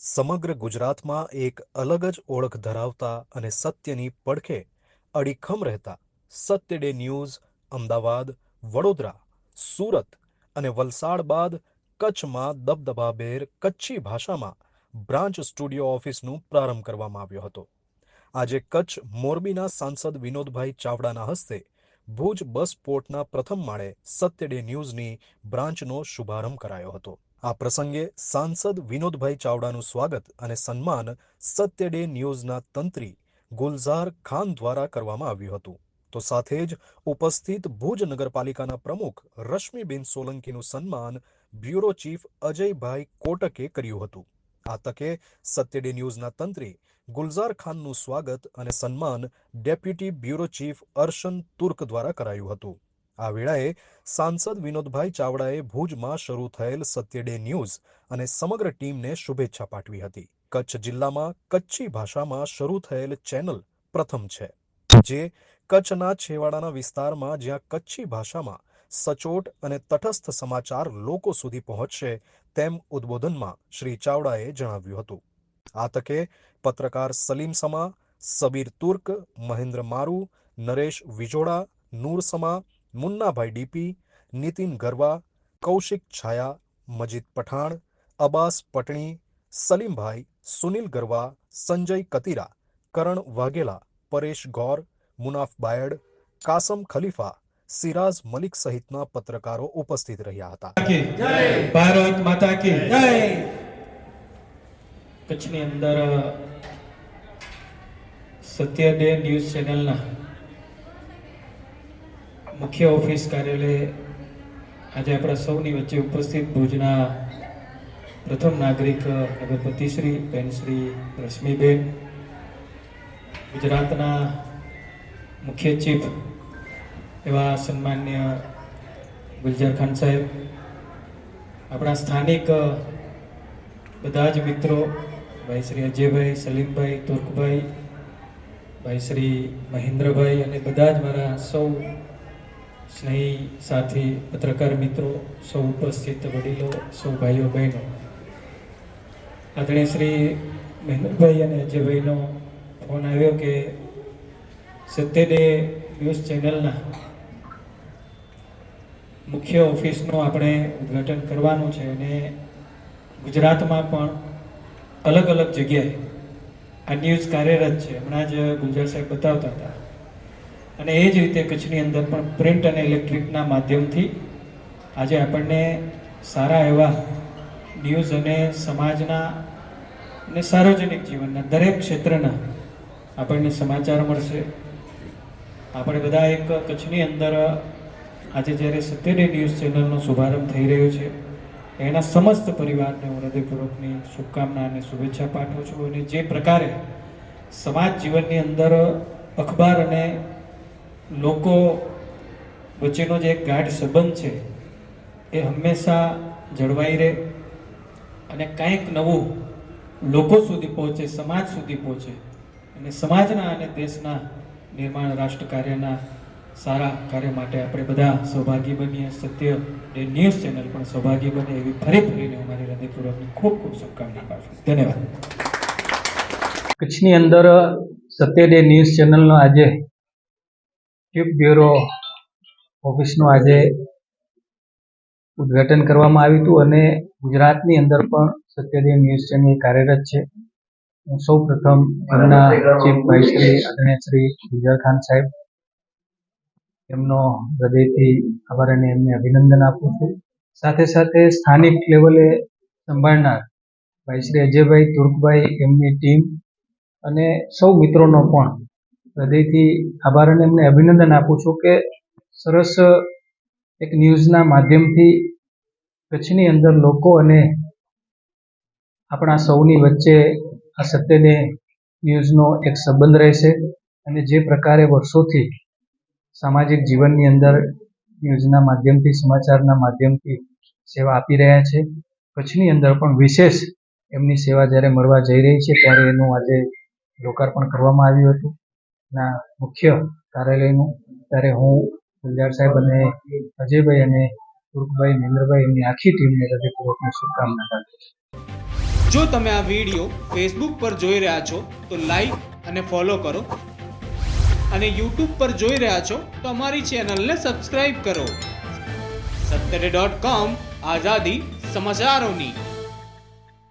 સમગ્ર ગુજરાતમાં એક અલગ જ ઓળખ ધરાવતા અને સત્યની પડખે અડીખમ રહેતા સત્ય ડે ન્યૂઝ, અમદાવાદ, વડોદરા, સુરત અને વલસાડ બાદ કચ્છમાં દબદબાભેર કચ્છી ભાષામાં બ્રાન્ચ સ્ટુડિયો ઓફિસનું પ્રારંભ કરવામાં આવ્યો હતો. આજે કચ્છ મોરબીના સાંસદ વિનોદભાઈ ચાવડાના હસ્તે ભુજ બસ પોર્ટના પ્રથમ માળે સત્ય ડે ન્યૂઝની બ્રાન્ચનો શુભારંભ કરાયો હતો. આ પ્રસંગે સાંસદ વિનોદભાઈ ચાવડાનું સ્વાગત અને સન્માન સત્ય ડે ન્યૂઝના તંત્રી ગુલઝાર ખાન દ્વારા કરવામાં આવ્યું હતું. તો સાથે જ ઉપસ્થિત ભુજ નગરપાલિકાના પ્રમુખ રશ્મિબેન સોલંકીનું સન્માન બ્યુરો ચીફ અજયભાઈ કોટકે કર્યું હતું. આ તકે સત્ય ડે ન્યૂઝના તંત્રી ગુલઝાર ખાનનું સ્વાગત અને સન્માન deputy bureau chief Arshan Turk દ્વારા કરાયું હતું. આ વેળાએ સાંસદ વિનોદભાઈ ચાવડાએ ભુજમાં શરૂ થયેલ સત્ય ડે ન્યૂઝ અને સમગ્ર ટીમને શુભેચ્છા પાઠવી હતી. કચ્છ જિલ્લામાં કચ્છી ભાષામાં શરૂ થયેલ ચેનલ પ્રથમ છે, જે કચ્છના છેવાડાના વિસ્તારમાં જ્યાં કચ્છી ભાષામાં સચોટ અને તટસ્થ સમાચાર લોકો સુધી પહોંચશે તેમ ઉદ્બોધનમાં શ્રી ચાવડાએ જણાવ્યું હતું. આ તકે પત્રકાર સલીમ સમા, સબીર તુર્ક, મહેન્દ્ર મારુ, નરેશ વિજોડા, નૂર સમા મુન્નાભાઈ ડીપી, નીતિન ગરવા, કૌશિક છાયા, મજીદ પઠાણ અબાસ પટણી, સલીમભાઈ, સુનિલ ગરવા, સંજય કતીરા, કરણ વાઘેલા, પરેશ ગૌર, મુનાફ બાયડ, કાસમ ખલીફા, સિરાજ મલિક સહિતના પત્રકારો ઉપસ્થિત રહ્યા હતા. ભારત માતા કી કચ્છની અંદર સત્યદેવ ન્યૂઝ ચેનલના મુખ્ય ઓફિસ કાર્યાલય આજે આપણા સૌની વચ્ચે ઉપસ્થિત ભુજના પ્રથમ નાગરિક નગરપતિશ્રી શ્રી, બેન શ્રી રશ્મિબેન, ગુજરાતના મુખ્ય ચીફ એવા સન્માન્ય ગુલજાર ખાન સાહેબ, આપણા સ્થાનિક બધા જ મિત્રો, ભાઈ શ્રી અજયભાઈ, સલીમભાઈ, તુર્કભાઈ, ભાઈ શ્રી મહેન્દ્રભાઈ અને બધા જ મારા સૌ સ્નેહી સાથી પત્રકાર મિત્રો, સૌ ઉપસ્થિત વડીલો, સૌ ભાઈઓ, બહેનો. આદરણીય શ્રી મહેન્દ્રભાઈ અને અજયભાઈનો ફોન આવ્યો કે સત્ય ડે ન્યૂઝ ચેનલના મુખ્ય ઓફિસનું આપણે ઉદ્ઘાટન કરવાનું છે અને ગુજરાતમાં પણ અલગ અલગ જગ્યાએ આ ન્યૂઝ કાર્યરત છે. હમણાં જ ગુલજાર સાહેબ બતાવતા હતા. અને એ જ રીતે કચ્છની અંદર પણ પ્રિન્ટ અને ઇલેક્ટ્રિકના માધ્યમથી આજે આપણને સારા એવા ન્યૂઝ અને સમાજના અને સાર્વજનિક જીવનના દરેક ક્ષેત્રના આપણને સમાચાર મળશે. આપણે બધા એક કચ્છની અંદર આજે જ્યારે સત્યની ન્યૂઝ ચેનલનો શુભારંભ થઈ રહ્યો છે, એના સમસ્ત પરિવારને હું હૃદયપૂર્વકની શુભકામના અને શુભેચ્છા પાઠવું છું. અને જે પ્રકારે સમાજ જીવનની અંદર અખબાર અને લોકો વચ્ચેનો જે એક ગાઢ સંબંધ છે, એ હંમેશા જળવાઈ રહે અને કંઈક નવું લોકો સુધી પહોંચે, સમાજ સુધી પહોંચે અને સમાજના અને દેશના નિર્માણ રાષ્ટ્ર કાર્યના સારા કાર્ય માટે આપણે બધા સૌભાગી બનીએ, સત્ય ડે ન્યૂઝ ચેનલ પણ સૌભાગી બને એવી ફરી ફરીને અમારી હૃદયપૂર્વકની ખૂબ ખૂબ શુભકામના પાઠવું ધન્યવાદ. કચ્છની અંદર સત્ય ડે ન્યૂઝ ચેનલનો આજે ચીફ બ્યુરો ઓફિસનું આજે ઉદ્ઘાટન કરવામાં આવ્યું હતું અને ગુજરાતની અંદર પણ સત્યદેવ ન્યૂઝ ચેનલ કાર્યરત છે. હું સૌ પ્રથમ એમના ચીફ ભાઈ શ્રી આદરણીય શ્રી ગુજર ખાન સાહેબ એમનો હૃદયથી આભાર અને એમને અભિનંદન આપું છું. સાથે સાથે સ્થાનિક લેવલે સંભાળનાર ભાઈ શ્રી અજયભાઈ તુર્કભાઈ એમની ટીમ અને સૌ મિત્રોનો પણ હૃદયથી આભાર અને એમને અભિનંદન આપું છું કે સરસ એક ન્યૂઝના માધ્યમથી કચ્છની અંદર લોકો અને આપણા સૌની વચ્ચે આ સત્યને, ન્યૂઝનો એક સંબંધ રહેશે અને જે પ્રકારે વર્ષોથી સામાજિક જીવનની અંદર ન્યૂઝના માધ્યમથી, સમાચારના માધ્યમથી સેવા આપી રહ્યા છે. કચ્છની અંદર પણ વિશેષ એમની સેવા જ્યારે મળવા જઈ રહી છે ત્યારે એનું આજે લોકાર્પણ કરવામાં આવ્યું હતું. ના, મુખ્ય કાર્યાલયનું, ત્યારે હું ગુલજાર સાહેબ અને અજયભાઈ અને તુર્કભાઈ મહેન્દ્રભાઈ એમની આખી ટીમને હૃદયપૂર્વકની શુભકામના પાઠવું છું. જો તમે આ વીડિયો ફેસબુક પર જોઈ રહ્યા છો, તો લાઈક અને ફોલો કરો. અને યુટ્યુબ પર જોઈ રહ્યા છો, તો અમારી ચેનલને સબસ્ક્રાઇબ કરો. સત્તરે ડોટ કોમ આઝાદી સમાચારોની.